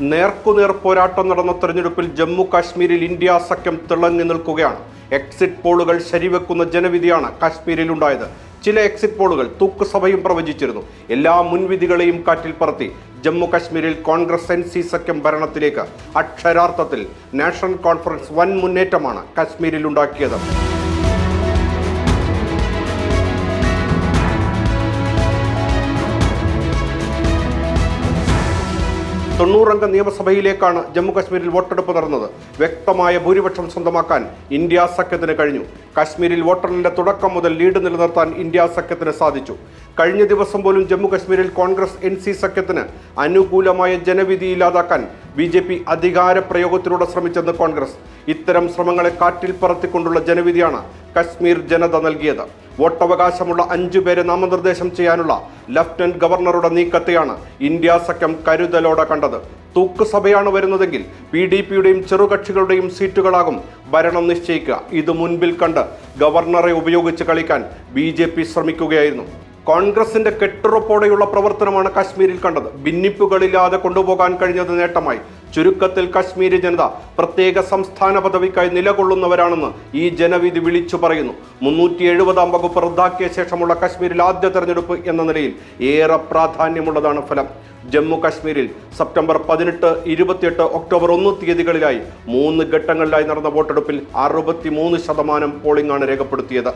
നേർക്കുനേർ പോരാട്ടം നടന്ന തെരഞ്ഞെടുപ്പിൽ ജമ്മു കാശ്മീരിൽ ഇന്ത്യ സഖ്യം തിളങ്ങി നിൽക്കുകയാണ്. എക്സിറ്റ് പോളുകൾ ശരിവെക്കുന്ന ജനവിധിയാണ് കാശ്മീരിൽ ഉണ്ടായത് ചില എക്സിറ്റ് പോളുകൾ തൂക്കുസഭയും പ്രവചിച്ചിരുന്നു. എല്ലാ മുൻവിധികളെയും കാറ്റിൽ പറത്തി. ജമ്മു കാശ്മീരിൽ കോൺഗ്രസ് എൻ സി സഖ്യം ഭരണത്തിലേക്ക്. അക്ഷരാർത്ഥത്തിൽ നാഷണൽ കോൺഫറൻസ് വൻ മുന്നേറ്റമാണ് കാശ്മീരിൽ തൊണ്ണൂറംഗ നിയമസഭയിലേക്കാണ് ജമ്മു കാശ്മീരിൽ വോട്ടെടുപ്പ് നടന്നത്. വ്യക്തമായ ഭൂരിപക്ഷം സ്വന്തമാക്കാൻ ഇന്ത്യ സഖ്യത്തിന് കഴിഞ്ഞു. കാശ്മീരിൽ വോട്ടെണ്ണലിന്റെ തുടക്കം മുതൽ ലീഡ് നിലനിർത്താൻ ഇന്ത്യ സഖ്യത്തിന് സാധിച്ചു. കഴിഞ്ഞ ദിവസം പോലും ജമ്മു കാശ്മീരിൽ കോൺഗ്രസ് എൻ സി സഖ്യത്തിന് അനുകൂലമായ ജനവിധി ഇല്ലാതാക്കാൻ ബി ജെ പി അധികാര പ്രയോഗത്തിലൂടെ ശ്രമിച്ചെന്ന് കോൺഗ്രസ്. ഇത്തരം ശ്രമങ്ങളെ കാറ്റിൽ പറത്തിക്കൊണ്ടുള്ള ജനവിധിയാണ് കശ്മീർ ജനത നൽകിയത്. വോട്ടവകാശമുള്ള അഞ്ചു പേരെ നാമനിർദ്ദേശം ചെയ്യാനുള്ള ലഫ്റ്റനന്റ് ഗവർണറുടെ നീക്കത്തെയാണ് ഇന്ത്യ സഖ്യം കരുതലോടെ കണ്ടത്. തൂക്കുസഭയാണ് വരുന്നതെങ്കിൽ പി ഡി പിയുടെയും ചെറുകക്ഷികളുടെയും സീറ്റുകളാകും ഭരണം നിശ്ചയിക്കുക. ഇത് മുൻപിൽ കണ്ട് ഗവർണറെ ഉപയോഗിച്ച് കളിക്കാൻ ബി ജെ പി ശ്രമിക്കുകയായിരുന്നു. കോൺഗ്രസിന്റെ കെട്ടുറപ്പോടെയുള്ള പ്രവർത്തനമാണ് കാശ്മീരിൽ കണ്ടത്. ഭിന്നിപ്പുകളില്ലാതെ കൊണ്ടുപോകാൻ കഴിഞ്ഞത് നേട്ടമായി. ചുരുക്കത്തിൽ കശ്മീരി ജനത പ്രത്യേക സംസ്ഥാന പദവിക്കായി നിലകൊള്ളുന്നവരാണെന്ന് ഈ ജനവിധി വിളിച്ചു പറയുന്നു. മുന്നൂറ്റി എഴുപതാം വകുപ്പ് റദ്ദാക്കിയ ശേഷമുള്ള കശ്മീരിൽ ആദ്യ തെരഞ്ഞെടുപ്പ് എന്ന നിലയിൽ ഏറെ പ്രാധാന്യമുള്ളതാണ് ഫലം. ജമ്മു കശ്മീരിൽ സെപ്റ്റംബർ പതിനെട്ട് ഇരുപത്തിയെട്ട് ഒക്ടോബർ ഒന്ന് തീയതികളിലായി മൂന്ന് ഘട്ടങ്ങളിലായി നടന്ന വോട്ടെടുപ്പിൽ അറുപത്തി ശതമാനം പോളിംഗാണ് രേഖപ്പെടുത്തിയത്.